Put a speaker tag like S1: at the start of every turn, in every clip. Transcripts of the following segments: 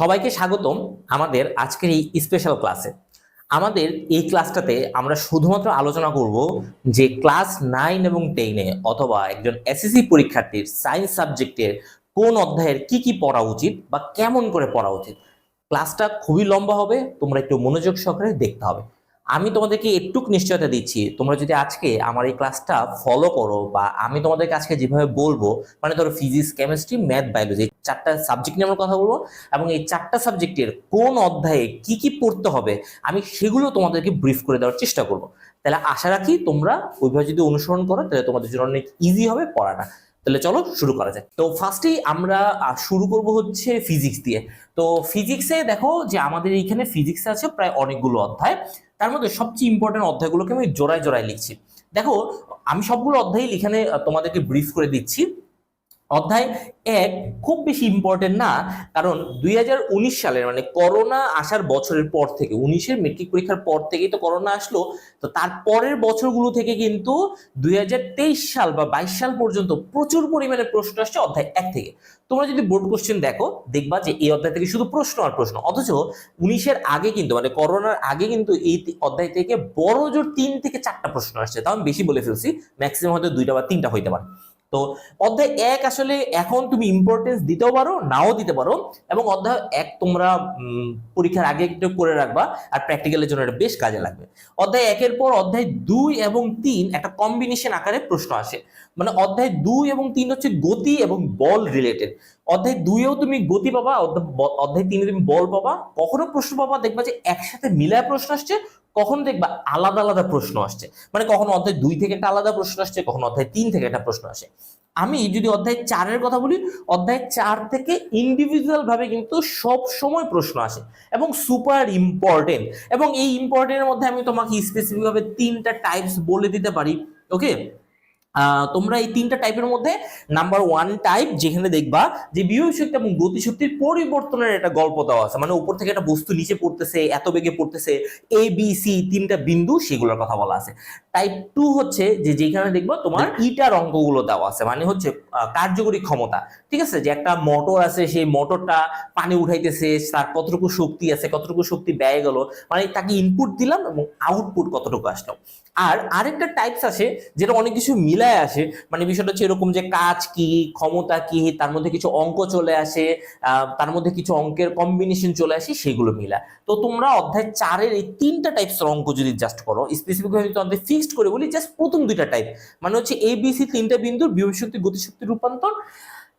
S1: সবাইকে স্বাগতম আমাদের আজকের এই স্পেশাল ক্লাসে আমাদের এই ক্লাসটাতে আমরা শুধুমাত্র আলোচনা করব যে ক্লাস নাইন এবং টেনে অথবা একজন এসএসসি পরীক্ষার্থীর সায়েন্স সাবজেক্টের কোন অধ্যায়ের কি কি পড়া উচিত বা কেমন করে পড়া উচিত। ক্লাসটা খুবই লম্বা হবে, তোমরা একটু মনোযোগ সহকারে দেখতে হবে। আমি তোমাদেরকে একটুক নিশ্চয়তা দিচ্ছি, তোমরা যদি আজকে আমার এই ক্লাসটা ফলো করো বা আমি তোমাদেরকে আজকে যেভাবে বলব মানে ধরো ফিজিক্স কেমিস্ট্রি ম্যাথ বায়োলজি চারটা সাবজেক্ট নিয়ে আমরা কথা বলব এবং এই চারটা সাবজেক্টের কোন অধ্যায়ে কি কি পড়তে হবে আমি সেগুলো তোমাদেরকে ব্রিফ করে দেওয়ার চেষ্টা করব। তাহলে আশা রাখি তোমরা ওইভাবে যদি অনুসরণ করো, তাহলে তোমাদের জন্য অনেক ইজি হবে পড়াটা তাহলে চলো শুরু করা যাক। তো ফার্স্টেই আমরা শুরু করব হচ্ছে ফিজিক্স দিয়ে। তো ফিজিক্সে দেখো যে আমাদের এইখানে ফিজিক্সে আছে প্রায় অনেকগুলো অধ্যায়। তার মধ্যে সবচেয়ে ইম্পর্টেন্ট অধ্যায়গুলোকে আমি জোড়ায় জোড়ায় লিখছি। দেখো, আমি সবগুলো অধ্যায় এখানে তোমাদেরকে ব্রিফ করে দিচ্ছি। অধ্যায় এক খুব বেশি ইম্পর্টেন্ট না, কারণ দুই হাজার উনিশ সালের মানে করোনা আসার বছরের পর থেকে, উনিশের মেট্রিক পরীক্ষার পর থেকেই তো করোনা আসলো, তো তার পরের বছরগুলো থেকে কিন্তু দুই হাজার তেইশ সাল বা বাইশ সাল পর্যন্ত প্রচুর পরিমাণে প্রশ্ন আসছে অধ্যায় এক থেকে। তোমরা যদি বোর্ড কোশ্চেন দেখো, দেখবা যে এই অধ্যায় থেকে শুধু প্রশ্ন আর প্রশ্ন, অথচ উনিশের আগে কিন্তু মানে করোনার আগে কিন্তু এই অধ্যায় থেকে বড় জোর তিন থেকে চারটা প্রশ্ন আসছে। তাও আমি বেশি বলে ফেলছি ম্যাক্সিমাম হয়তো দুইটা বা তিনটা হইতে পারে। তো অধ্যায় এক আসলে এখন তুমি ইম্পর্টেন্স দিতেও পারো, নাও দিতে পারো এবং অধ্যায় এক তোমরা পরীক্ষার আগে একটু করে রাখবা আর প্র্যাকটিক্যালের জন্য এটা বেশ কাজে লাগবে। অধ্যায় একের পর অধ্যায় দুই এবং তিন একটা কম্বিনেশন আকারে প্রশ্ন আসে। মানে অধ্যায় দুই এবং তিন হচ্ছে গতি এবং বল রিলেটেড অধ্যায় দুইয়েও তুমি গতি পাবা, অধ্যায় তিনে তুমি বল পাবা, কখনো প্রশ্ন পাবা, দেখবা যে একসাথে মিলায় প্রশ্ন আসছে কখন দেখবা আলাদা আলাদা প্রশ্ন আসছে? মানে কখনো অধ্যায় দুই থেকে একটা আলাদা প্রশ্ন আসছে, কখনো অধ্যায় তিন থেকে একটা প্রশ্ন আসে। আমি যদি অধ্যায় চারের কথা বলি, অধ্যায় চার থেকে ইন্ডিভিজুয়াল ভাবে কিন্তু সব সময় প্রশ্ন আসে এবং সুপার ইম্পর্টেন্ট এবং এই ইম্পর্টেন্টের মধ্যে আমি তোমাকে স্পেসিফিকভাবে তিনটা টাইপস বলে দিতে পারি ওকে তোমরা এই তিনটা টাইপের মধ্যে নাম্বার ওয়ান টাইপ যেখানে দেখবা যে বিভব শক্তি এবং গতিশক্তির পরিবর্তনের একটা গল্প দেওয়া আছে। মানে উপর থেকে একটা বস্তু নিচে পড়তেছে এত বেগে পড়তেছে এ বি সি তিনটা বিন্দু সেগুলোর কথা বলা আছে। টাইপ টু হচ্ছে যে যেখানে দেখবা তোমার ইটার অঙ্কগুলো দেওয়া আছে। মানে হচ্ছে কার্যকরী ক্ষমতা। ঠিক আছে? যে একটা মোটর আছে সেই মোটরটা পানি উঠাইতেছে তার কতটুকু শক্তি আছে কতটুকু শক্তি ব্যয় গেল মানে তাকে ইনপুট দিলাম এবং আউটপুট কতটুকু আসলো। আর আরেকটা টাইপস আছে যেটা অনেক কিছু মিলায় আসে। মানে বিষয়টা হচ্ছে এরকম যে কাজ কি, ক্ষমতা কি, তার মধ্যে কিছু অঙ্ক চলে আসে তার মধ্যে কিছু অঙ্কের কম্বিনেশন চলে আসে, সেগুলো মিলা তো তোমরা অধ্যায় চারের এই তিনটা টাইপসের অঙ্ক যদি জাস্ট করো স্পেসিফিক ভাবে যদি অধ্যায় ফিক্সড করে বলি জাস্ট প্রথম দুইটা টাইপ মানে হচ্ছে এবিসি তিনটা বিন্দুর বিভব শক্তি, গতিশক্তি, রূপান্তর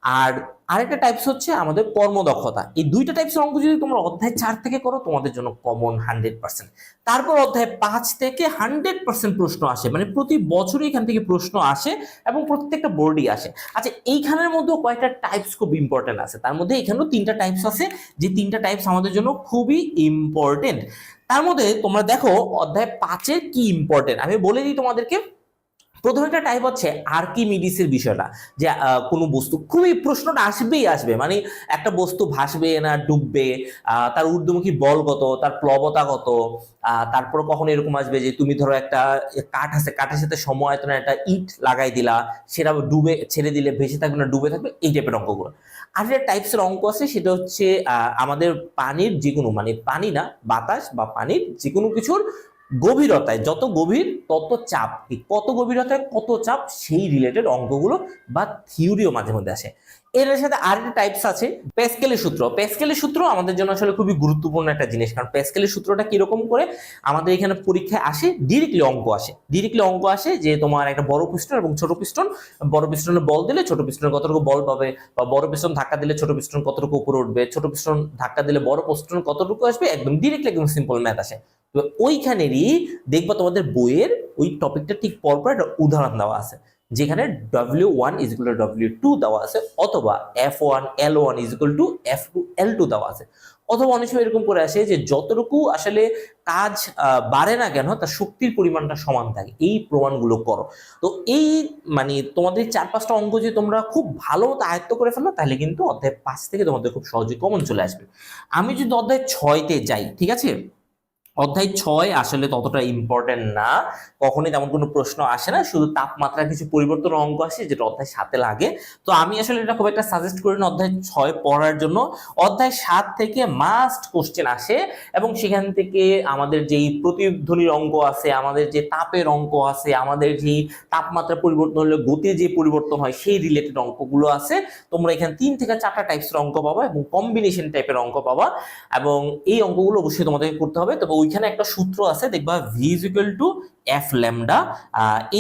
S1: আর আরেকটা টাইপস হচ্ছে আমাদের কর্মদক্ষতা। এই দুইটা টাইপসের অঙ্ক যদি তোমরা অধ্যায় চার থেকে করো, তোমাদের জন্য কমন হান্ড্রেড পার্সেন্ট তারপর অধ্যায় পাঁচ থেকে হান্ড্রেড পার্সেন্ট প্রশ্ন আসে মানে প্রতি বছরই এখান থেকে প্রশ্ন আসে এবং প্রত্যেকটা বোর্ডই আসে। আচ্ছা এইখানের মধ্যেও কয়েকটা টাইপস খুব ইম্পর্টেন্ট আছে। তার মধ্যে এখানেও তিনটা টাইপস আছে, যে তিনটা টাইপস আমাদের জন্য খুবই ইম্পর্টেন্ট তার মধ্যে তোমরা দেখো, অধ্যায় পাঁচের কি ইম্পর্টেন্ট আমি বলে দিই তোমাদেরকে প্রথম একটা টাইপ হচ্ছে আর্কিমিডিসের বিষয়টা, যে কোনো বস্তু, খুবই প্রশ্নটা আসবেই আসবে। মানে একটা বস্তু ভাসবে না, ডুববে তার ঊর্ধ্বমুখী বল কত, তার প্লবতা কত তারপর কখন এরকম আসবে যে, তুমি ধরো একটা কাঠ আছে, কাঠের সাথে সমায়তনে একটা ইট লাগাই দিলা, সেটা ডুবে, ছেড়ে দিলে ভেসে থাকবে না, ডুবে থাকবে, এই টাইপের অঙ্কগুলো। আর একটা টাইপসের অঙ্ক আছে, সেটা হচ্ছে আমাদের পানির যে কোনো মানে পানি না, বাতাস বা পানির যে কোনো কিছুর গভীরতায়, যত গভীর, তত চাপ। কত গভীরতায়, কত চাপ, সেই রিলেটেড অঙ্কগুলো বা থিওরিও মাঝে মধ্যে আসে। এর সাথে আরেকটা টাইপস আছে প্যাসকেলের সূত্র। প্যাসকেলের সূত্র আমাদের জন্য আসলে খুবই গুরুত্বপূর্ণ একটা জিনিস, কারণ প্যাসকেলের সূত্রটা কীরকম করে? আমাদের এখানে পরীক্ষায় আসে ডিরেক্টলি অঙ্ক আসে। ডিরেক্টলি অঙ্ক আসে যে তোমার একটা বড় পিস্টন এবং ছোট পিস্টন বড় পিস্টনে বল দিলে ছোট পিস্টনে কতটুকু বল পাবে, বা বড় পিস্টন ধাক্কা দিলে ছোট পিস্টন কতটুকু উপরে উঠবে, ছোট পিস্টন ধাক্কা দিলে বড় পিস্টন কতটুকু আসবে, একদম ডিরেক্টলি একদম সিম্পল ম্যাথ আসে। তো ওইখানেরই দেখবা তোমাদের বইয়ের ওই টপিকটা ঠিক পরপর একটা উদাহরণ দেওয়া আছে। যেখানে W one is equal to W two দেওয়া আছে, অথবা F one L one is equal to F two L two দেওয়া আছে। অথবা অনেক সময় এরকম করে আসে যে যতটুকু আসলে কাজ বাড়ে না কেন, তার শক্তির পরিমাণটা সমান থাকে। এই প্রমাণগুলো করো। তো এই মানে তোমাদের চার পাঁচটা অঙ্ক যদি তোমরা খুব ভালো মতো আয়ত্ত করে ফেলো, তাহলে কিন্তু অধ্যায় পাঁচ থেকে তোমাদের খুব সহজে কমন চলে আসবে। আমি যদি অধ্যায় ছয়তে যাই, ঠিক আছে? অধ্যায় ছয় আসলে ততটা ইম্পর্টেন্ট না। কখনোই তেমন কোনো প্রশ্ন আসে না, শুধু তাপমাত্রার কিছু পরিবর্তন অঙ্ক আসে যেটা অধ্যায় সাথে লাগে। তো আমি আসলে এটা খুব একটা সাজেস্ট করি না অধ্যায় ছয় পড়ার জন্য। অধ্যায় সাত থেকে মাস্ট কোশ্চেন আসে এবং সেখান থেকে আমাদের যেই প্রতিধ্বনির অঙ্ক আছে, আমাদের যে তাপের অঙ্ক আছে, আমাদের যে তাপমাত্রা পরিবর্তন হলে গতির যে পরিবর্তন হয়, সেই রিলেটেড অঙ্কগুলো আছে। তোমরা এখানে তিন থেকে চারটা টাইপসের অঙ্ক পাবা এবং কম্বিনেশন টাইপের অঙ্ক পাবা এবং এই অঙ্কগুলো অবশ্যই তোমাদেরকে করতে হবে। তবে ওইখানে একটা সূত্র আছে, দেখবা V is equal to F lambda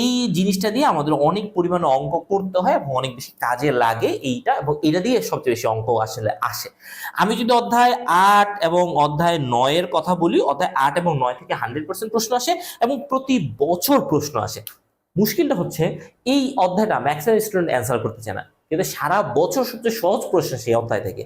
S1: এই জিনিসটা দিয়ে আমাদের অনেক পরিমাণে অঙ্ক করতে হয় এবং অনেক বেশি কাজে লাগে এইটা এবং এটা দিয়ে সবচেয়ে বেশি অঙ্ক আসলে আসে। আমি যদি অধ্যায় আট এবং অধ্যায় নয়ের কথা বলি, অধ্যায় আট এবং নয় থেকে হান্ড্রেড পার্সেন্ট প্রশ্ন আসে এবং প্রতি বছর প্রশ্ন আসে। মুশকিলটা হচ্ছে, এই অধ্যায়টা ম্যাক্সিমাম স্টুডেন্ট অ্যান্সার করতে চায় না। কিন্তু সারা বছর সবচেয়ে সহজ প্রশ্ন সেই অধ্যায় থেকে।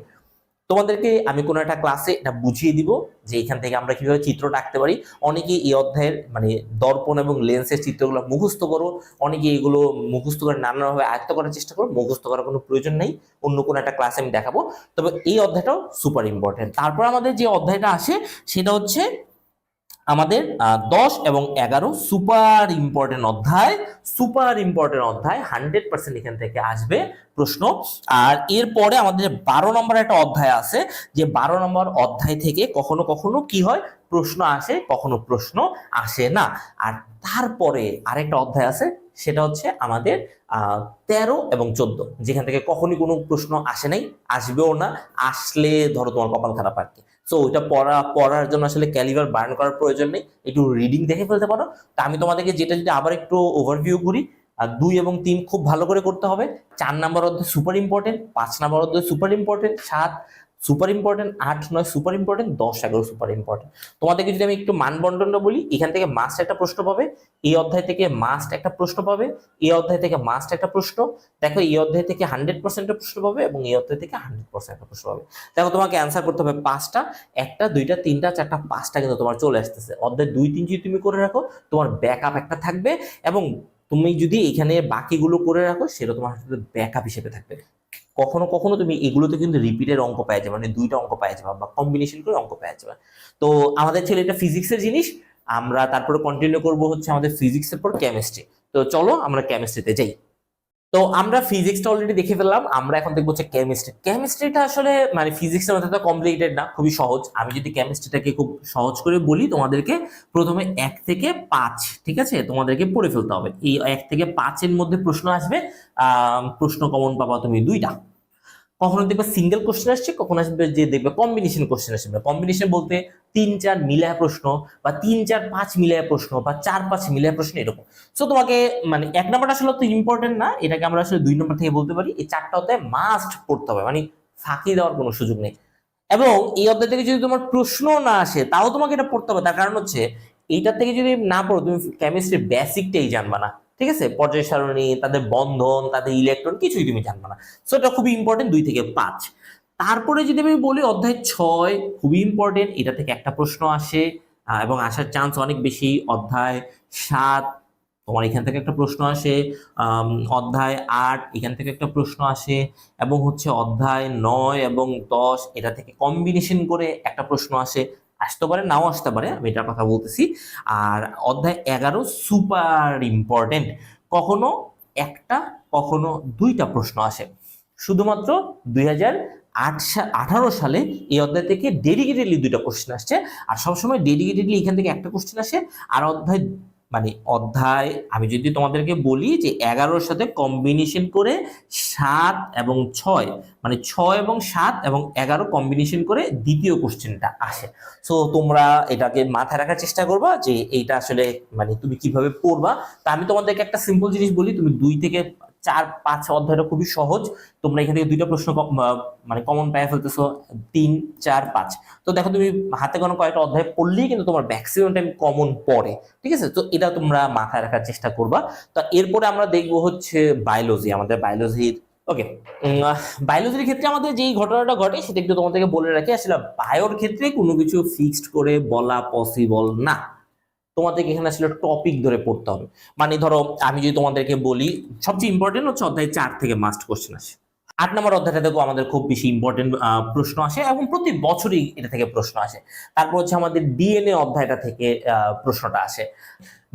S1: তোমাদেরকে আমি কোনো একটা ক্লাসে এটা বুঝিয়ে দিব যে এখান থেকে আমরা কীভাবে চিত্রটা আঁকতে পারি। অনেকেই এই অধ্যায়ের মানে দর্পণ এবং লেন্সের চিত্রগুলো মুখস্থ করো অনেকে এগুলো মুখস্থ করে নানানভাবে আয়ত্ত করার চেষ্টা করো, মুখস্থ করার কোনো প্রয়োজন নেই, অন্য কোনো একটা ক্লাসে আমি দেখাবো। তবে এই অধ্যায়টাও সুপার ইম্পর্টেন্ট তারপর আমাদের যে অধ্যায়টা আসে, সেটা হচ্ছে আমাদের দশ এবং এগারো সুপার ইম্পর্টেন্ট অধ্যায় সুপার ইম্পর্টেন্ট অধ্যায় হান্ড্রেড পার্সেন্ট এখান থেকে আসবে প্রশ্ন। আর এরপরে আমাদের বারো নম্বর একটা অধ্যায় আছে, যে বারো নম্বর অধ্যায় থেকে কখনো কখনো কি হয়? প্রশ্ন আসে, কখনো প্রশ্ন আসে না। আর তারপরে আরেকটা অধ্যায় আছে, সেটা হচ্ছে আমাদের তেরো এবং চোদ্দ, যেখান থেকে কখনই কোনো প্রশ্ন আসে নাই, আসবেও না, আসলে ধরো তোমার কপাল খারাপ আর কি। সো ওইটা পড়া, পড়ার জন্য আসলে ক্যালিবার বার্ন করার প্রয়োজন নেই। একটু রিডিং দেখে ফেলতে পারো। তা আমি তোমাদেরকে যেটা যদি আবার একটু ওভারভিউ করি আর দুই এবং তিন খুব ভালো করে করতে হবে। চার নাম্বার অধ্যায় সুপার ইম্পর্টেন্ট পাঁচ নাম্বার অধ্যায় সুপার ইম্পর্টেন্ট সাত সুপার ইম্পর্টেন্ট আট নয় সুপার ইম্পর্টেন্ট দশ এগারো সুপার ইম্পর্টেন্ট তোমাদেরকে যদি আমি একটু মানবন্টনটা বলি, এখান থেকে মাস্ট একটা প্রশ্ন পাবে, এই অধ্যায় থেকে মাস্ট একটা প্রশ্ন পাবে, এই অধ্যায় থেকে মাস্ট একটা প্রশ্ন, দেখো এই অধ্যায় থেকে হান্ড্রেড পার্সেন্ট প্রশ্ন পাবে এবং এই অধ্যায় থেকে হান্ড্রেড পার্সেন্ট একটা প্রশ্ন পাবে। দেখো তোমাকে অ্যান্সার করতে হবে পাঁচটা, একটা, দুইটা, তিনটা, চারটা, পাঁচটা কিন্তু তোমার চলে আসতেছে। অধ্যায় দুই, তিন যদি তুমি করে রাখো, তোমার ব্যাকআপ একটা থাকবে এবং তুমি যদি এখানে বাকিগুলো করে রাখো, সেটা তোমার ব্যাকআপ হিসেবে থাকবে। কখনো কখনো তুমি এগুলোতে কিন্তু রিপিটের অঙ্ক পাওয়া যাবে মানে দুইটা অঙ্ক পাওয়া যাবে, বা কম্বিনেশন করে অঙ্ক পাওয়া যাবে। তো আমাদের ছেলে এটা ফিজিক্সের জিনিস, আমরা তারপরে কন্টিনিউ করব হচ্ছে আমাদের ফিজিক্সের পর কেমিস্ট্রি তো চলো আমরা কেমিস্ট্রিতে যাই। তো আমরা ফিজিক্সটা অলরেডি দেখে ফেললাম, আমরা এখন দেখব হচ্ছে কেমিস্ট্রি কেমিস্ট্রিটা আসলে মানে ফিজিক্সের মধ্যে তো কমপ্লিকেটেড না, খুবই সহজ। আমি যদি কেমিস্ট্রিটাকে খুব সহজ করে বলি, তোমাদেরকে প্রথমে এক থেকে পাঁচ, ঠিক আছে? তোমাদেরকে পড়ে ফেলতে হবে। এই এক থেকে পাঁচের মধ্যে প্রশ্ন আসবে প্রশ্ন কমন পাবা তুমি দুইটা। কখনো দেখবে সিঙ্গেল কোশ্চেন আসছে, কখনো আসবে যে দেখবে কম্বিনেশন কোশ্চেন আসবে কম্বিনেশন বলতে তিন চার মিলায় প্রশ্ন বা তিন চার পাঁচ মিলায় প্রশ্ন বা চার পাঁচ মিলায় প্রশ্ন এরকম। সো তোমাকে মানে এক নম্বরটা আসলে তো ইম্পর্টেন্ট না, এটাকে আমরা আসলে দুই নম্বর থেকে বলতে পারি। এই চারটা অধ্যায় মাস্ট পড়তে হবে মানে ফাঁকি দেওয়ার কোনো সুযোগ নেই। এবং এই অধ্যায় থেকে যদি তোমার প্রশ্ন না আসে, তাও তোমাকে এটা পড়তে হবে। তার কারণ হচ্ছে, এইটার থেকে যদি না পড়ো, তুমি কেমিস্ট্রির বেসিকটাই জানবা না। ঠিক আছে? পর্যায় সারণী, তাদের বন্ধন, তাদের ইলেকট্রন কিছুই তুমি জানবা না। সো এটা খুবই ইম্পর্টেন্ট দুই থেকে পাঁচ। তারপরে যদি আমি বলি অধ্যায় ছয়, খুবই ইম্পর্টেন্ট এটা থেকে একটা প্রশ্ন আসে এবং আসার চান্স অনেক বেশি। অধ্যায় সাত, তোমার এখান থেকে একটা প্রশ্ন আসে অধ্যায় আট, এখান থেকে একটা প্রশ্ন আসে, এবং হচ্ছে অধ্যায় নয় এবং দশ, এটা থেকে কম্বিনেশন করে একটা প্রশ্ন আসে। আসতে পারে, নাও আসতে পারে, আমি এটার কথা বলতেছি। আর অধ্যায় এগারো সুপার ইম্পর্টেন্ট কখনো একটা, কখনো দুইটা প্রশ্ন আসে। শুধুমাত্র দুই হাজার আঠারো সালে এই অধ্যায় থেকে ডেডিকেটেডলি দুইটা কোশ্চেন আসছে। আর সবসময় ডেডিকেটেডলি এখান থেকে একটা কোশ্চেন আসে। আর অধ্যায় মানে অধ্যায়, আমি যদি তোমাদেরকে বলি যে এগারোর সাথে কম্বিনেশন করে সাত এবং ছয় মানে ছয় এবং সাত এবং এগারো কম্বিনেশন করে দ্বিতীয় কোশ্চেনটা আসে। সো তোমরা এটাকে মাথায় রাখার চেষ্টা করবা যে এইটা আসলে মানে তুমি কীভাবে পড়বা। তা আমি তোমাদেরকে একটা সিম্পল জিনিস বলি, তুমি দুই থেকে চার পাঁচ অধ্যায়টা খুবই সহজ। তোমরা এখান থেকে দুইটা প্রশ্ন মানে কমন পেয়ে ফেলতেছো। তিন, চার, পাঁচ। তো দেখো তুমি হাতে কোনো কয়েকটা অধ্যায় পড়লেই কিন্তু তোমার ম্যাক্সিমাম টাইম কমন পড়ে, ঠিক আছে? তো এটা তোমরা মাথায় রাখার চেষ্টা করবা। তো এরপরে আমরা দেখব হচ্ছে বায়োলজি আমাদের বায়োলজির ওকে বায়োলজির ক্ষেত্রে আমাদের যেই ঘটনাটা ঘটে, সেটা একটু তোমাদেরকে বলে রাখি। আসলে বায়োর ক্ষেত্রে কোনো কিছু ফিক্সড করে বলা পসিবল না। তোমাদেরকে এখানে আসলে টপিক ধরে পড়তে হবে। মানে ধরো, আমি যদি তোমাদেরকে বলি, সবচেয়ে ইম্পর্টেন্ট হচ্ছে অধ্যায় চার থেকে মাস্ট কোশ্চেন আসে। আট নম্বর অধ্যায়টা দেখো, আমাদের খুব বেশি ইম্পর্টেন্ট প্রশ্ন আসে এবং প্রতি বছরই এটা থেকে প্রশ্ন আসে। তারপর হচ্ছে আমাদের ডিএনএ অধ্যায়টা থেকে প্রশ্নটা আসে।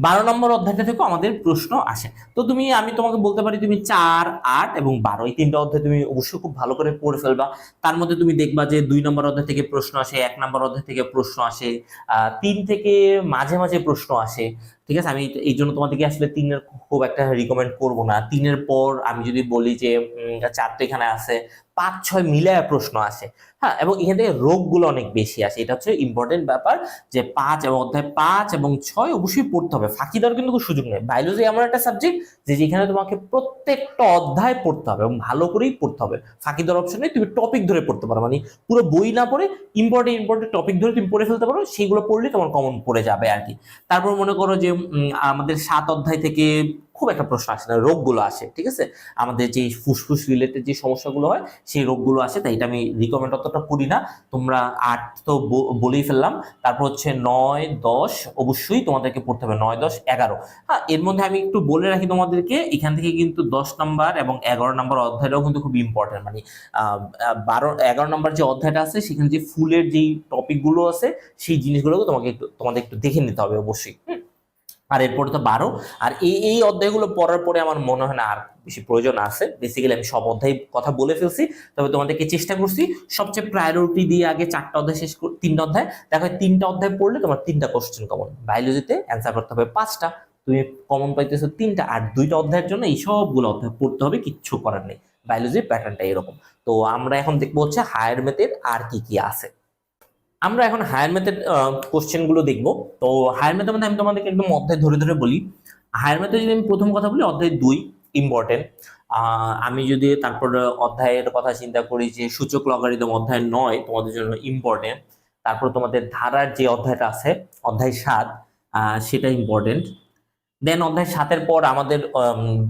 S1: বারো নম্বর অধ্যায়টা থেকেও আমাদের প্রশ্ন আসে। তো তুমি, আমি তোমাকে বলতে পারি, তুমি চার, আট এবং বারো, এই তিনটা অধ্যায় তুমি অবশ্যই খুব ভালো করে পড়ে ফেলবা। তার মধ্যে তুমি দেখবা যে দুই নম্বর অধ্যায় থেকে প্রশ্ন আসে, এক নম্বর অধ্যায় থেকে প্রশ্ন আসে তিন থেকে মাঝে মাঝে প্রশ্ন আসে। ঠিক আছে? আমি এই জন্য তোমাদেরকে আসলে তিনের খুব একটা রিকমেন্ড করব না। তিনের পর আমি যদি বলি যে চারটে এখানে আছে পাঁচ ছয় মিলায় প্রশ্ন আসে। হ্যাঁ এবং এখান থেকে রোগগুলো অনেক বেশি আসে। এটা হচ্ছে ইম্পর্টেন্ট ব্যাপার যে পাঁচ এবং অধ্যায় পাঁচ এবং ছয় অবশ্যই পড়তে হবে। ফাঁকি দেওয়ার কিন্তু কোনো সুযোগ নেই। বায়োলজি এমন একটা সাবজেক্ট যে যেখানে তোমাকে প্রত্যেকটা অধ্যায় পড়তে হবে এবং ভালো করেই পড়তে হবে। ফাঁকি দেওয়ার অপশন নেই, তুমি টপিক ধরে পড়তে পারো। মানে পুরো বই না পড়ে ইম্পর্টেন্ট ইম্পর্টেন্ট টপিক ধরে তুমি পড়ে ফেলতে পারো সেইগুলো পড়লে তোমার কমন পড়ে যাবে আর কি। তারপর মনে করো যে আমাদের সাত অধ্যায় থেকে খুব একটা প্রশ্ন আসে না, রোগগুলো আসে, ঠিক আছে? আমাদের যে ফুসফুস রিলেটেড যে সমস্যাগুলো হয়, সেই রোগগুলো আসে, তাই এটা আমি রিকমেন্ড অতটা করি না। তোমরা আট তো বলেই ফেললাম। তারপর হচ্ছে নয়, দশ, অবশ্যই তোমাদেরকে পড়তে হবে। নয়, দশ, এগারো। হ্যাঁ এর মধ্যে আমি একটু বলে রাখি তোমাদেরকে, এখান থেকে কিন্তু দশ নাম্বার এবং এগারো নাম্বার অধ্যায়টাও কিন্তু খুব ইম্পর্টেন্ট মানে বারো, এগারো নাম্বার যে অধ্যায়টা আছে, সেখানে যে ফুলের যেই টপিকগুলো আছে, সেই জিনিসগুলোকে তোমাকে একটু, তোমাদের একটু দেখে নিতে হবে অবশ্যই। হুম। আর এরপরে তো বারো। আর এই এই অধ্যায়গুলো পড়ার পরে আমার মনে হয় না আর বেশি প্রয়োজন আছে। বেসিক্যালি আমি সব অধ্যায় কথা বলে ফেলছি। তবে তোমাদেরকে চেষ্টা করছি, সবচেয়ে প্রায়োরিটি দিয়ে আগে চারটা অধ্যায় শেষ তিনটা অধ্যায়। দেখো তিনটা অধ্যায় পড়লে তোমার তিনটা কোশ্চেন কমন বায়োলজিতে অ্যান্সার করতে হবে পাঁচটা। তুমি কমন পাইতেছো তিনটা। আর দুইটা অধ্যায়ের জন্য এই সবগুলো অধ্যায় পড়তে হবে, কিচ্ছু করার নেই। বায়োলজির প্যাটার্নটা এরকম। তো আমরা এখন দেখব হচ্ছে হায়ার মেথের আর কি কি আছে। আমরা এখন হায়ার ম্যাথের কোশ্চেনগুলো দেখব। তো হায়ার ম্যাথের মধ্যে আমি তোমাদেরকে একদম অধ্যায় ধরে ধরে বলি। হায়ার ম্যাথে যদি আমি প্রথম কথা বলি, অধ্যায় দুই ইম্পর্টেন্ট আমি যদি তারপর অধ্যায়ের কথা চিন্তা করি যে সূচক লগারিদম অধ্যায় নয়, তোমাদের জন্য ইম্পর্টেন্ট তারপর তোমাদের ধারার যে অধ্যায়টা আছে, অধ্যায় সাত সেটা ইম্পর্টেন্ট দেন অধ্যায় সাতের পর আমাদের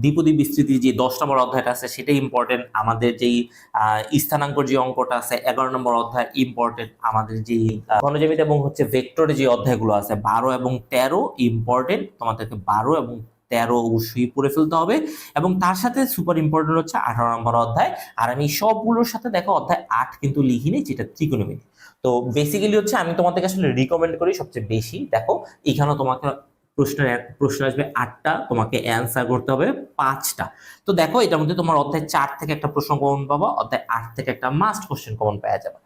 S1: দ্বিপদী বিস্তৃতি যে দশ নম্বর অধ্যায়টা আছে সেটা ইম্পর্টেন্ট আমাদের যেই আহ, স্থানাঙ্কর যে অঙ্কটা আছে এগারো নম্বর অধ্যায় ইম্পর্টেন্ট আমাদের যেই আহ, এবং হচ্ছে ভেক্টরের যে অধ্যায়গুলো আছে বারো এবং তেরো ইম্পর্টেন্ট তোমাদেরকে বারো এবং তেরো অবশ্যই পড়ে ফেলতে হবে। এবং তার সাথে সুপার ইম্পর্টেন্ট হচ্ছে আঠারো নম্বর অধ্যায়। আর আমি সবগুলোর সাথে দেখো অধ্যায় আট কিন্তু লিখিনি যেটা ত্রিকোণমিতি। তো বেসিক্যালি হচ্ছে আমি তোমাদেরকে আসলে রিকমেন্ড করি সবচেয়ে বেশি। দেখো এখানেও তোমাকে প্রশ্ন প্রশ্ন আসবে আটটা, তোমাকে অ্যান্সার করতে হবে পাঁচটা। তো দেখো, এটার মধ্যে তোমার অধ্যায় চার থেকে একটা প্রশ্ন কমন পাবা, অধ্যায় আট থেকে একটা মাস্ট কোশ্চেন কমন পাওয়া যাবে।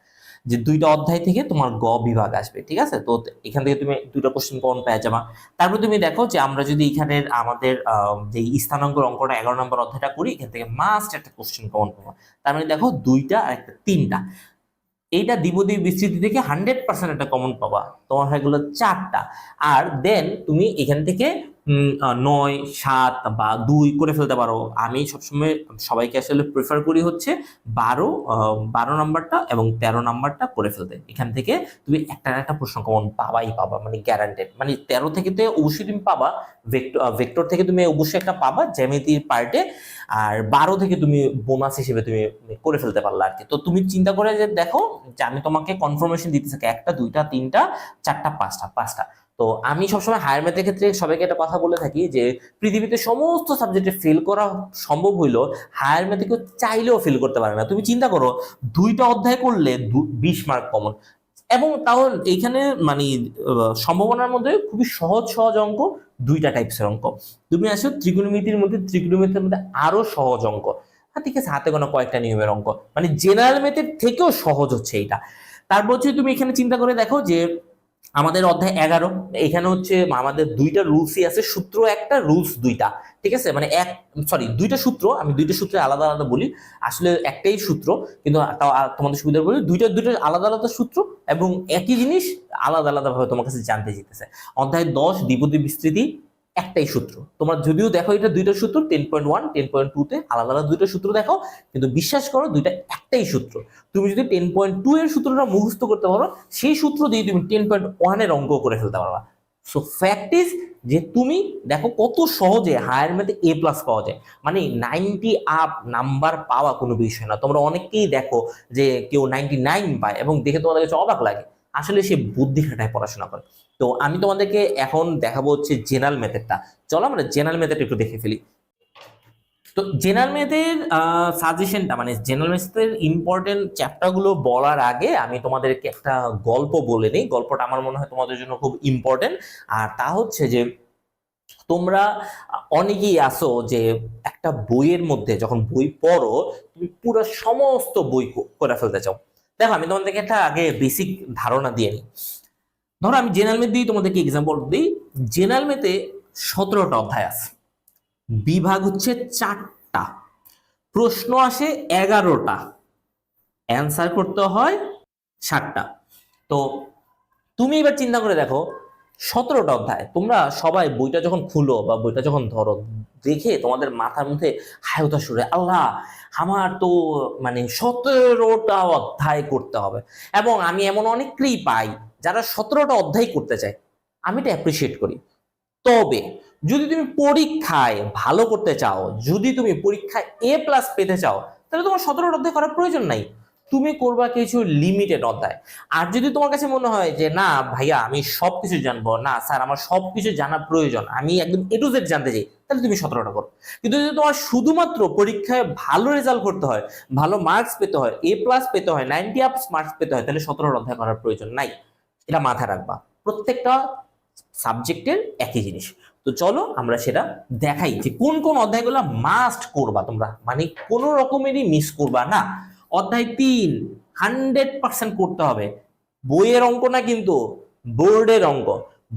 S1: যে দুইটা অধ্যায় থেকে তোমার গ বিভাগ আসবে, ঠিক আছে? তো এখান থেকে তুমি দুইটা কোশ্চেন কমন পেয়ে যাবা। তারপর তুমি দেখো যে আমরা যদি এখানের আমাদের যে স্থানাঙ্ক অঙ্কটা এগারো নম্বর অধ্যায়টা করি, এখান থেকে মাস্ট একটা কোশ্চেন কমন পাবো। তার মানে দেখো দুইটা আর একটা তিনটা। এইটা দ্বিপদী বিস্তৃতি থেকে হান্ড্রেড পার্সেন্ট একটা কমন পাবা তোমার হয়ে গেলো চারটা। আর দেন তুমি এখান থেকে নয়, সাত বা দুই করে ফেলতে পারো। আমি সবসময় সবাইকে আসলে প্রেফার করি হচ্ছে বারো বারো নাম্বারটা এবং তেরো নাম্বারটা করে ফেলতে। এখান থেকে তুমি একটা না একটা প্রশ্ন কমন পাবাই পাবা মানে গ্যারান্টেড মানে তেরো থেকে তো অবশ্যই তুমি পাবা ভেক্টর ভেক্টর থেকে তুমি অবশ্যই একটা পাবা জ্যামিতির পার্টে আর বারো থেকে তুমি বোনাস হিসেবে তুমি করে ফেলতে পারলে আর কি তো তুমি চিন্তা করে যে দেখো যে আমি তোমাকে কনফার্মেশন দিতে থাকি, একটা, দুইটা, তিনটা, চারটা, পাঁচটা পাঁচটা। তো আমি সবসময় হায়ার ম্যাথের ক্ষেত্রে সবাইকে একটা কথা বলে থাকি যে পৃথিবীতে সমস্ত সাবজেক্টে ফেল করা সম্ভব হইল হায়ার ম্যাথে কেউ চাইলেও ফেল করতে পারে না। তুমি চিন্তা করো, দুইটা অধ্যায় করলে বিশ মার্ক কমন এবং তাও এইখানে মানে সম্ভাবনার মধ্যে খুবই সহজ সহজ অঙ্ক দুইটা টাইপসের অঙ্ক। তুমি আসো ত্রিকোণমিতির মধ্যে ত্রিকোণমিতির মধ্যে আরও সহজ অঙ্ক। হ্যাঁ ঠিক আছে, হাতে কোনো কয়েকটা নিয়মের অঙ্ক। মানে জেনারেল মেথের থেকেও সহজ হচ্ছে এইটা। তারপর হচ্ছে তুমি এখানে চিন্তা করে দেখো যে আমাদের অধ্যায় এগারো, এখানে হচ্ছে আমাদের দুইটা রুলসই আছে, সূত্র একটা, রুলস দুইটা, ঠিক আছে? মানে এক সরি দুইটা সূত্র, আমি দুইটা সূত্রে আলাদা আলাদা বলি, আসলে একটাই সূত্র, কিন্তু তাও তোমাদের সুবিধা বলি, দুইটা দুইটা আলাদা আলাদা সূত্র এবং একই জিনিস আলাদা আলাদাভাবে তোমার কাছে জানতে যেতেছে। অধ্যায় দশ, দ্বিপদী বিস্তৃতি একটাই সূত্র। তোমরা যদিও দেখো এটা দুইটা সূত্র ten point one ten point two তে আলাদা আলাদা দুইটা সূত্র দেখো, কিন্তু বিশ্বাস করো দুইটা একটাই সূত্র। তুমি যদি টেন পয়েন্ট টু এর সূত্রটা মুখস্থ করতে পারো, সেই সূত্র দিয়ে তুমি টেন পয়েন্ট ওয়ানের অঙ্ক করে ফেলতে পারবা। সো ফ্যাক্ট ইজ যে তুমি দেখো কত সহজে হায়ার ম্যাথে এ প্লাস পাওয়া যায়। মানে নাইনটি আপ নাম্বার পাওয়া কোনো বিষয় না। তোমরা অনেকেই দেখো যে কেউ নাইনটি নাইন পায় এবং দেখে তোমাদের কাছে অবাক লাগে। আসলে সে বুদ্ধি খাটায় পড়াশোনা করে। তো আমি তোমাদেরকে এখন দেখাবো হচ্ছে জেনারেল মেথডটা চলো আমরা জেনারেল মেথড একটু দেখে ফেলি। তো জেনারেল ম্যাথের সাজেশনটা মানে জেনারেল ম্যাথের ইম্পর্টেন্ট চ্যাপ্টারগুলো বলার আগে আমি তোমাদেরকে একটা গল্প বলে নিই। গল্পটা আমার মনে হয় তোমাদের জন্য খুব ইম্পর্টেন্ট আর তা হচ্ছে যে, তোমরা অনেকেই আসো যে একটা বইয়ের মধ্যে যখন বই পড়ো, তুমি পুরো সমস্ত বই করে ফেলতে চাও। দেখো, আমি তোমাদেরকে একটা আগে বেসিক ধারণা দিয়ে নিই। ধরো, আমি জেনারেল ম্যাথ দিই, তোমাদেরকে এক্সাম্পল দিই। জেনারেল ম্যাথে সতেরোটা অধ্যায় আছে। বিভাগ হচ্ছে চারটা। প্রশ্ন আসে এগারোটা। অ্যান্সার করতে হয় ষাটটা। তো তুমি এবার চিন্তা করে দেখো, সতেরোটা অধ্যায়, তোমরা সবাই বইটা যখন খুলো বা বইটা যখন ধরো দেখে তোমাদের মাথার মধ্যে হায়তা সুরে আল্লাহ, আমার তো মানে সতেরোটা অধ্যায় করতে হবে। এবং আমি এমন অনেককেই পাই যারা সতেরোটা অধ্যায় করতে চায়। আমি এটা অ্যাপ্রিসিয়েট করি। তবে, যদি তুমি পরীক্ষায় ভালো করতে চাও, যদি তুমি পরীক্ষায় এ প্লাস পেতে চাও, তাহলে তোমার সতেরোটা অধ্যায় করার প্রয়োজন নাই। তুমি করবা কিছু লিমিটেড অধ্যায়। আর যদি তোমার কাছে মনে হয় যে, না ভাইয়া, আমি সবকিছু জানব, না স্যার, আমার সবকিছু জানা প্রয়োজন, আমি একদম এ টু জেড জানতে চাই, তাহলে তুমি সতেরোটা করো। কিন্তু যদি তোমার শুধুমাত্র পরীক্ষায় ভালো রেজাল্ট করতে হয়, ভালো মার্কস পেতে হয় এ প্লাস পেতে হয় নাইনটি আপ মার্কস পেতে হয়, তাহলে সতেরোটা অধ্যায় করার প্রয়োজন নাই। এটা মাথায় রাখবা। প্রত্যেকটা সাবজেক্টের একই জিনিস। তো চলো আমরা সেটা দেখাই যে কোন কোন অধ্যায়গুলো মাস্ট করবা তোমরা। মানে কোনো রকমেরই মিস করবা না। অধ্যায় তিন হান্ড্রেড পার্সেন্ট করতে হবে। বইয়ের অঙ্ক না কিন্তু বোর্ডের অঙ্ক।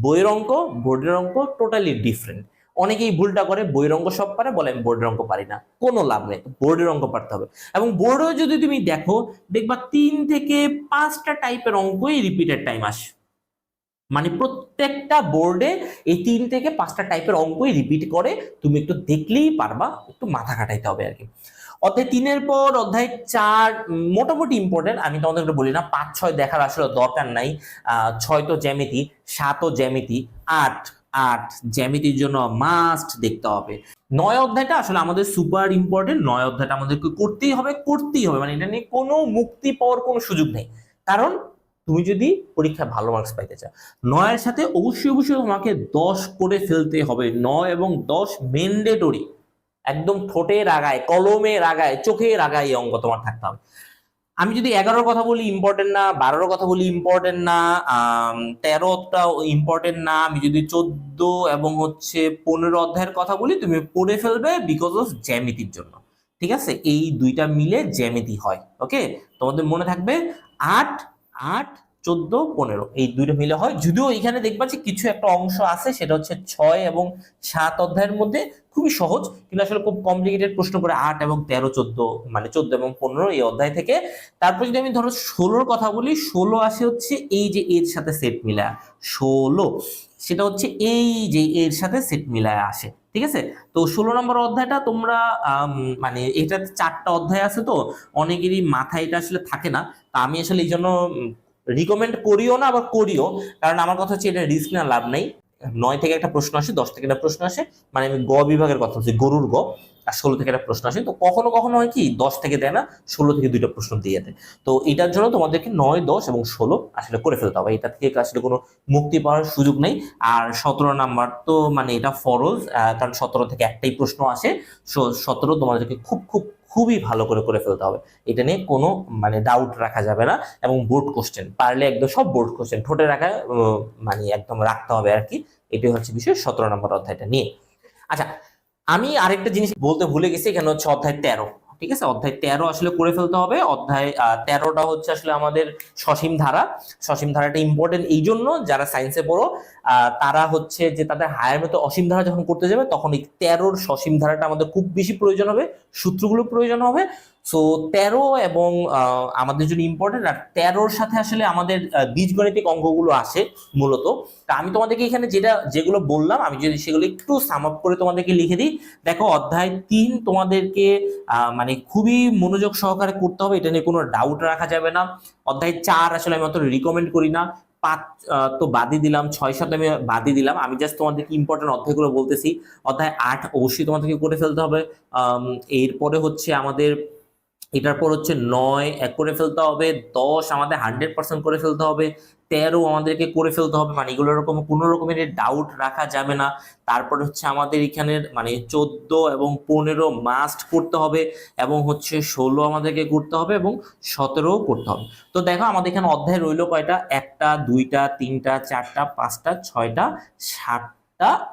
S1: বইয়ের অঙ্ক বোর্ডের অঙ্ক টোটালি ডিফারেন্ট অনেকেই ভুলটা করে, বইয়ের অঙ্ক সব পারে, বলে আমি বোর্ডের অঙ্ক পারি না। কোনো লাভ নেই বোর্ডের অঙ্ক পারতে হবে। এবং বোর্ডেও যদি তুমি দেখো, দেখবা তিন থেকে পাঁচটা টাইপের অঙ্কই রিপিটেড টাইম আসে। মানে প্রত্যেকটা বোর্ডে এই তিন থেকে পাঁচটা টাইপের অঙ্কই রিপিট করে, তুমি একটু দেখলেই পারবা, একটু মাথা খাটাইতে হবে আর কি। অধ্যায় তিনের পর অধ্যায় চার মোটামুটি ইম্পর্টেন্ট আমি তোমাদের বলি না, পাঁচ, ছয় দেখার আসলে দরকার নাই। ছয় তো জ্যামিতি সাতও জ্যামিতি, আট আট, জ্যামিতির জন্য মাস্ট দেখতে হবে। নয় অধ্যায়টা আসলে আমাদের সুপার ইম্পর্টেন্ট নয় অধ্যায়টা আমাদেরকে করতেই হবে করতেই হবে মানে এটা নিয়ে কোনো মুক্তি পাওয়ার কোনো সুযোগ নেই। কারণ তুমি যদি পরীক্ষায় ভালো মার্কস পাইতে চাও, নয়ের সাথে অবশ্যই অবশ্যই তোমাকে দশ করে ফেলতে হবে, নয় এবং দশ মেন্ডেটরি একদম ঠোঁটের আগায় কলমের আগায় চোখের আগায় এই অঙ্ক তোমার থাকতে হবে। আমি যদি এগারোর কথা বলি ইম্পর্টেন্ট না, বারোর কথা বলি ইম্পর্টেন্ট না তেরোটা ইম্পর্টেন্ট না, আমি যদি চোদ্দ এবং হচ্ছে পনেরো অধ্যায়ের কথা বলি, তুমি পড়ে ফেলবে বিকজ অফ জ্যামিতির জন্য। ঠিক আছে? এই দুইটা মিলে জ্যামিতি হয় ওকে তোমাদের মনে থাকবে আট আট চোদ্দ, পনেরো। এই দুইটা মিলে হয়। যদিও এখানে দেখবা যে কিছু একটা অংশ আছে, সেটা হচ্ছে ছয় এবং সাত অধ্যায়ের মধ্যে খুবই সহজ, কিন্তু আসলে খুব কমপ্লিকেটেড প্রশ্ন করে আট এবং তেরো, চোদ্দ মানে চোদ্দ এবং পনেরো এই অধ্যায় থেকে। তারপর যদি আমি ধরো ষোলোর কথা বলি, ষোলো আসে হচ্ছে এই যে এর সাথে সেট মিলায়। ষোলো, সেটা হচ্ছে এই যে এর সাথে সেট মিলায় আসে। ঠিক আছে? তো ষোলো নম্বর অধ্যায়টা তোমরা মানে এটা চারটা অধ্যায় আছে তো, অনেকেরই মাথায় এটা আসলে থাকে না। তা আমি আসলে এই জন্য রিকমেন্ড করিও না, আবার করিও। কারণ আমার কথা হচ্ছে এটা রিস্ক না লাভ নেই। নয় থেকে একটা প্রশ্ন আসে, দশ থেকে একটা প্রশ্ন আসে। মানে আমি গ বিভাগের কথা হচ্ছে গরুর গ। আর ষোলো থেকে একটা প্রশ্ন আসে। তো কখনো কখনো হয় কি, দশ থেকে দেয় না, ষোলো থেকে দুইটা প্রশ্ন দিয়ে দেয়। তো এটার জন্য তোমাদেরকে নয়, দশ এবং ষোলো আসলে করে ফেলতে হবে। এটা থেকে আসলে কোনো মুক্তি পাওয়ার সুযোগ নেই। আর সতেরো নাম্বার তো মানে এটা ফরজ কারণ সতেরো থেকে একটাই প্রশ্ন আসে। সতেরো তোমাদেরকে খুব খুব খুবই ভালো করে করে ফেলতে হবে। এটা নিয়ে কোনো মানে ডাউট রাখা যাবে না এবং বোর্ড কোশ্চেন পারলে একদম সব বোর্ড কোশ্চেন ঠোঁটে রাখা মানে একদম রাখতে হবে আর কি। এটি হচ্ছে বিষয় সতেরো নম্বর অধ্যায়টা নিয়ে। আচ্ছা আমি আরেকটা জিনিস বলতে ভুলে গেছি, এখানে হচ্ছে অধ্যায় তেরো। ঠিক আছে? অধ্যায় তেরো আসলে করে ফেলতে হবে। অধ্যায় তেরোটা হচ্ছে আসলে আমাদের সসীম ধারা। সসীম ধারাটা ইম্পর্টেন্ট এই জন্য যারা সায়েন্সে পড়ো তারা হচ্ছে যে তাদের হায়ার মতো অসীম ধারা যখন করতে যাবে তখন এই তেরোর সসীম ধারাটা আমাদের খুব বেশি প্রয়োজন হবে, সূত্রগুলো প্রয়োজন হবে। সো তেরো এবং আমাদের জন্য ইম্পর্টেন্ট আর তেরোর সাথে আসলে আমাদের বীজগণিতিক অঙ্কগুলো আসে মূলত। তা আমি তোমাদেরকে এখানে যেটা, যেগুলো বললাম, আমি যদি সেগুলো একটু সাম আপ করে তোমাদেরকে লিখে দিই। দেখো, অধ্যায় তিন তোমাদেরকে মানে খুবই মনোযোগ সহকারে করতে হবে, এটা নিয়ে কোনো ডাউট রাখা যাবে না। অধ্যায় চার আসলে আমি অত রিকমেন্ড করি না। পাঁচ তো বাদই দিলাম, ছয়, সাত আমি বাদই দিলাম। আমি জাস্ট তোমাদেরকে ইম্পর্টেন্ট অধ্যায়গুলো বলতেছি। অধ্যায় আট অবশ্যই তোমাদেরকে করে ফেলতে হবে। এরপরে হচ্ছে আমাদের এটার পর হচ্ছে নয় এক করে ফেলতে হবে, দশ আমাদের হান্ড্রেড পার্সেন্ট করে ফেলতে হবে, তেরো আমাদেরকে করে ফেলতে হবে মানে এগুলো রকম কোনো রকমের ডাউট রাখা যাবে না। তারপর হচ্ছে আমাদের এখানের মানে চোদ্দ এবং পনেরো মাস্ট করতে হবে এবং হচ্ছে ষোলো আমাদেরকে করতে হবে এবং সতেরোও করতে হবে। তো দেখো আমাদের এখানে অধ্যায় রইল কয়টা? একটা, দুইটা, তিনটা, চারটা, পাঁচটা, ছয়টা, সাতটা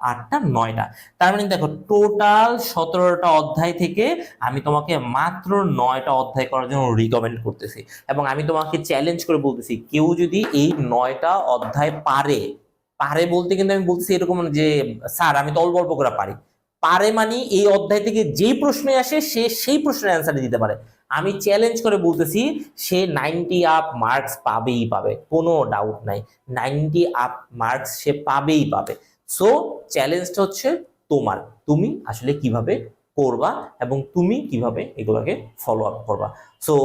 S1: আটটা, নয়টা। তার মানে দেখো টোটাল সতেরোটা অধ্যায় থেকে আমি তোমাকে মাত্র নয়টা অধ্যায় করার জন্য রিকমেন্ড করতেছি। এবং আমি তোমাকে চ্যালেঞ্জ করে বলতেছি, কেউ যদি এই নয়টা অধ্যায় পারে পারে বলতে কিন্তু আমি বলতেছি এরকম যে, স্যার, আমি তো অল্প অল্প করে পারি। পারে মানে এই অধ্যায় থেকে যেই প্রশ্নে আসে, সে সেই প্রশ্নের অ্যান্সার দিতে পারে। আমি চ্যালেঞ্জ করে বলতেছি, সে নাইনটি আপ মার্কস পাবেই পাবে, কোনো ডাউট নাই। নাইনটি আপ মার্কস সে পাবেই পাবে। সো চ্যালেঞ্জটা হচ্ছে তোমার। তুমি আসলে কীভাবে করবা এবং তুমি কীভাবে এগুলোকে ফলো আপ করবা। সো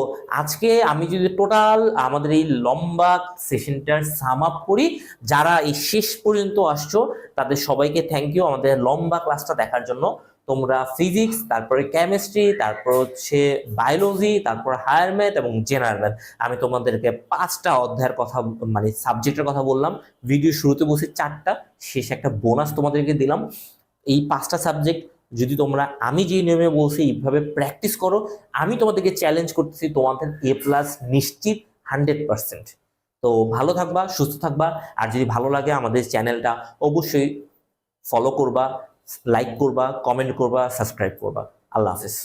S1: আজকে আমি যদি টোটাল আমাদের এই লম্বা সেশনটার সাম আপ করি, যারা এই শেষ পর্যন্ত আসছো, তাদের সবাইকে থ্যাংক ইউ আমাদের লম্বা ক্লাসটা দেখার জন্য তোমরা ফিজিক্স তারপরে কেমিস্ট্রি তারপর হচ্ছে বায়োলজি তারপর হায়ার ম্যাথ এবং জেনারেল ম্যাথ আমি তোমাদেরকে পাঁচটা অধ্যায়ের কথা মানে সাবজেক্টের কথা বললাম। ভিডিও শুরুতে বসে চারটা, শেষে একটা বোনাস তোমাদেরকে দিলাম। এই পাঁচটা সাবজেক্ট যদি তোমরা, আমি যে নিয়মে বলছি, এইভাবে প্র্যাকটিস করো, আমি তোমাদেরকে চ্যালেঞ্জ করতেছি তোমাদের এ প্লাস নিশ্চিত হান্ড্রেড পার্সেন্ট তো ভালো থাকবা, সুস্থ থাকবা, আর যদি ভালো লাগে আমাদের চ্যানেলটা অবশ্যই ফলো করবা। লাইক করবা কমেন্ট করবা সাবস্ক্রাইব করবা। আল্লাহ হাফিজ।